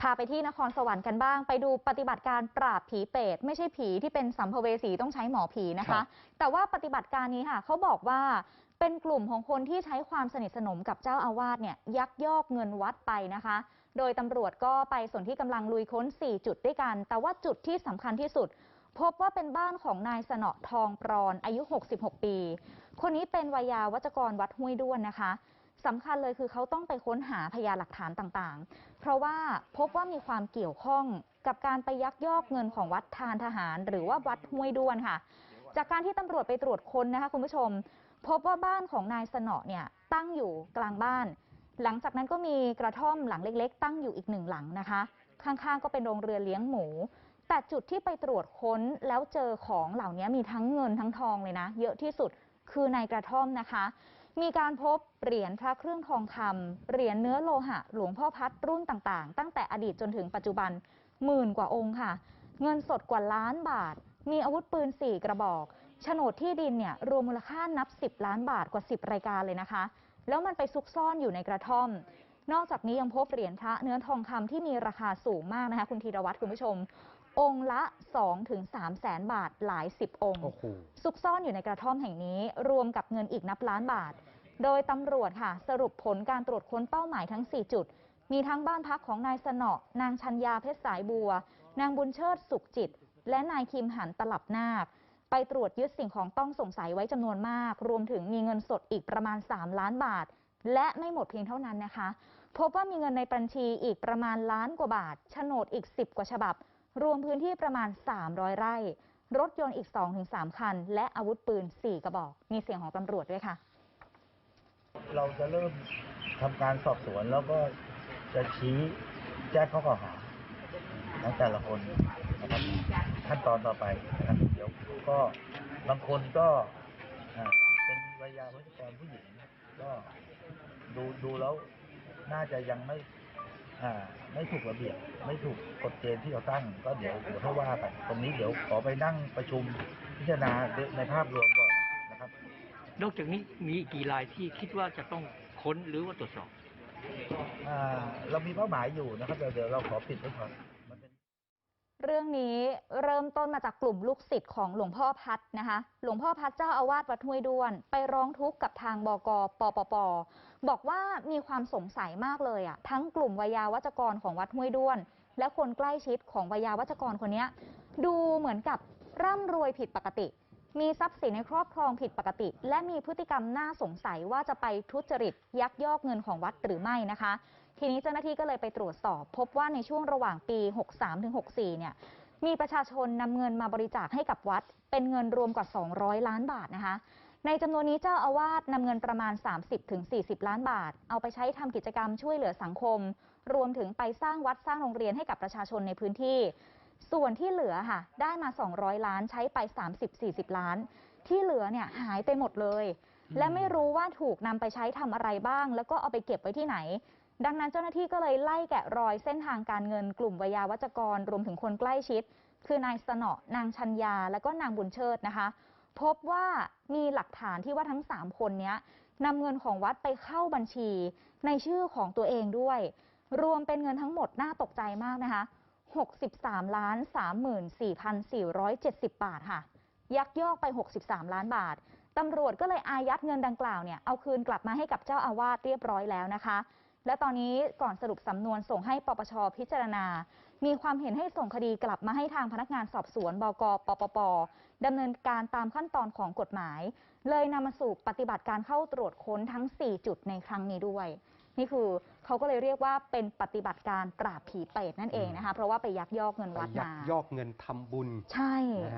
พาไปที่นครสวรรค์กันบ้าง ไปดูปฏิบัติการปราบผีเปรตไม่ใช่ผีที่เป็นสัมภเวสีต้องใช้หมอผีนะครัคะ บ แต่ว่าปฏิบัติการนี้ค่ะเขาบอกว่าเป็นกลุ่มของคนที่ใช้ความสนิทสนมกับเจ้าอาวาสเนี่ยยักยอกเงินวัดไปนะคะ โดยตำรวจก็ไปส่วนที่กำลังลุยค้น 4 จุดด้วยกัน แต่ว่าจุดที่สำคัญที่สุด พบว่าเป็นบ้านของนายสนอทองปรอนอายุ 66 ปี คนนี้เป็นวายาวัจกรวัดห้วยด้วนนะคะ สำคัญเลยคือเขาต้องไปค้นหาพยานหลักฐานต่างๆ เพราะว่าพบว่ามีความเกี่ยวข้องกับการไปยักยอกเงินของวัดทานทหาร หรือว่าวัดห้วยด้วนค่ะ จากการที่ตำรวจไปตรวจค้นนะคะคุณผู้ชม พบว่าบ้านของนายสนอเนี่ยตั้งอยู่กลางบ้าน หลังจากนั้นก็มีกระท่อมหลังเล็ก ๆ ตั้งอยู่อีกหนึ่งหลังนะคะ ข้างๆ ก็เป็นโรงเรือเลี้ยงหมู แต่จุดที่ไปตรวจค้นแล้วเจอของเหล่านี้มีทั้งเงินทั้งทองเลยนะ เยอะที่สุดคือในกระท่อมนะคะ มีการพบเหรียญพระเครื่องทองคำเหรียญเนื้อโลหะ หลวงพ่อพัดรุ่นต่างๆ ตั้งแต่อดีตจนถึงปัจจุบันหมื่นกว่าองค์ค่ะ เงินสดกว่าล้านบาท มีอาวุธปืน 4 กระบอกโฉนดที่ดินเนี่ยรวมมูลค่านับ 10 ล้านบาทกว่า 10 รายการเลยนะคะ แล้วมันไปซุกซ่อนอยู่ในกระท่อม นอกจากนี้ยังพบเหรียญพระเนื้อทองคำที่มีราคาสูงมากนะคะ คุณธีรวัตรคุณผู้ชม องค์ละ 2-3ถึง3แสนบาทหลาย 10 องค์โอ้โหซุกซ่อนอยู่ในกระท่อมแห่งนี้ รวมกับเงินอีกนับล้านบาท โดยตำรวจค่ะ สรุปผลการตรวจค้นเป้าหมายทั้ง 4 จุด มีทั้งบ้านพักของนายสนอนางชัญญาเพชรสายบัว นางบุญเชิดสุขจิต และนายคิมหันตลับนาค ไปตรวจยึดสิ่งของต้องสงสัยไว้จำนวนมาก รวมถึงมีเงินสดอีกประมาณ 3 ล้านบาท และไม่หมดเพียงเท่านั้นนะคะ พบว่ามีเงินในบัญชีอีกประมาณล้านกว่าบาทโฉนดอีก 10 กว่าฉบับ รวมพื้นที่ประมาณ 300 ไร่รถยนต์อีก 2-3 คัน และอาวุธปืน 4 กระบอก มีเสียงของตำรวจด้วยค่ะ เราจะเริ่มทำการสอบสวนแล้วก็จะชี้แจ้งข้อกล่าวหาทั้งแต่ละคนนะครับขั้นตอนต่อไปนะครับเดี๋ยวก็บางคนก็อ่าเป็นวิยาวัจกรผู้หญิงก็ดูดูแล้วน่าจะยังไม่อ่าไม่ถูกระเบียบไม่ถูกกฎเกณฑ์ที่เราตั้ง ก็เดี๋ยวเดี๋ยวค่อยว่ากันตรงนี้เดี๋ยวขอไปนั่งประชุมพิจารณาในภาพรวมก่อน นอกจากนี้มีอีกกี่รายที่คิดว่าจะต้องค้นหรือว่าตรวจสอบอ่าเรามีเป้าหมายอยู่นะครับเดี๋ยวเดี๋ยวเราขอปิดไว้ก่อนมันเป็นเรื่องนี้เริ่มต้นมาจากกลุ่มลูกศิษย์ของหลวงพ่อพัดนะคะ หลวงพ่อพัดเจ้าอาวาสวัดห้วยด้วน ไปร้องทุกข์กับทางบกปปป บอกว่ามีความสงสัยมากเลยอะทั้งกลุ่มวายาวัจกรของวัดห้วยด้วน และคนใกล้ชิดของวายาวัจกรคนเนี้ยดูเหมือนกับร่ำรวยผิดปกติ มีทรัพย์สินในครอบครองผิดปกติ และมีพฤติกรรมน่าสงสัยว่าจะไปทุจริตยักยอกเงินของวัดหรือไม่นะคะ ทีนี้เจ้าหน้าที่ก็เลยไปตรวจสอบ พบว่าในช่วงระหว่างปี 63-64 เนี่ยมีประชาชนนำเงินมาบริจาคให้กับวัด เป็นเงินรวมกว่า 200 ล้านบาทนะคะ ในจำนวนนี้เจ้าอาวาสนำเงินประมาณ 30-40 ล้านบาท เอาไปใช้ทำกิจกรรมช่วยเหลือสังคม รวมถึงไปสร้างวัดสร้างโรงเรียนให้กับประชาชนในพื้นที่ ส่วนที่เหลือค่ะ ได้มา 200 ล้านใช้ไป 30-40 ล้าน ที่เหลือเนี่ยหายไปหมดเลย และไม่รู้ว่าถูกนำไปใช้ทำอะไรบ้าง แล้วก็เอาไปเก็บไว้ที่ไหน ดังนั้นเจ้าหน้าที่ก็เลยไล่แกะรอยเส้นทางการเงินกลุ่มวายาวัจกรรวมถึงคนใกล้ชิด คือนายสนอนางชัญญา และก็นางบุญเชิดนะคะ พบว่ามีหลักฐานที่ว่าทั้ง 3 คนเนี้ยนำเงินของวัดไปเข้าบัญชี ในชื่อของตัวเองด้วย รวมเป็นเงินทั้งหมดน่าตกใจมากนะคะ 63ล้าน34,470 บาทค่ะ ยักยอกไป 63 ล้านบาทตำรวจก็เลยอายัดเงินดังกล่าวเนี่ยเอาคืนกลับมาให้กับเจ้าอาวาสเรียบร้อยแล้วนะคะ และตอนนี้ก่อนสรุปสำนวนส่งให้ปปชพิจารณา มีความเห็นให้ส่งคดีกลับมาให้ทางพนักงานสอบสวนบกปปปดำเนินการตามขั้นตอนของกฎหมาย เลยนำมาสู่ปฏิบัติการเข้าตรวจค้นทั้ง 4 จุดในครั้งนี้ด้วย นี่คือเขาก็เลยเรียกว่าเป็นปฏิบัติการปราบผีเปรตนั่นเองนะคะเพราะว่าไปยักยอกเงินไปวัดยักมายอกเงินทำบุญใช่ นะฮะ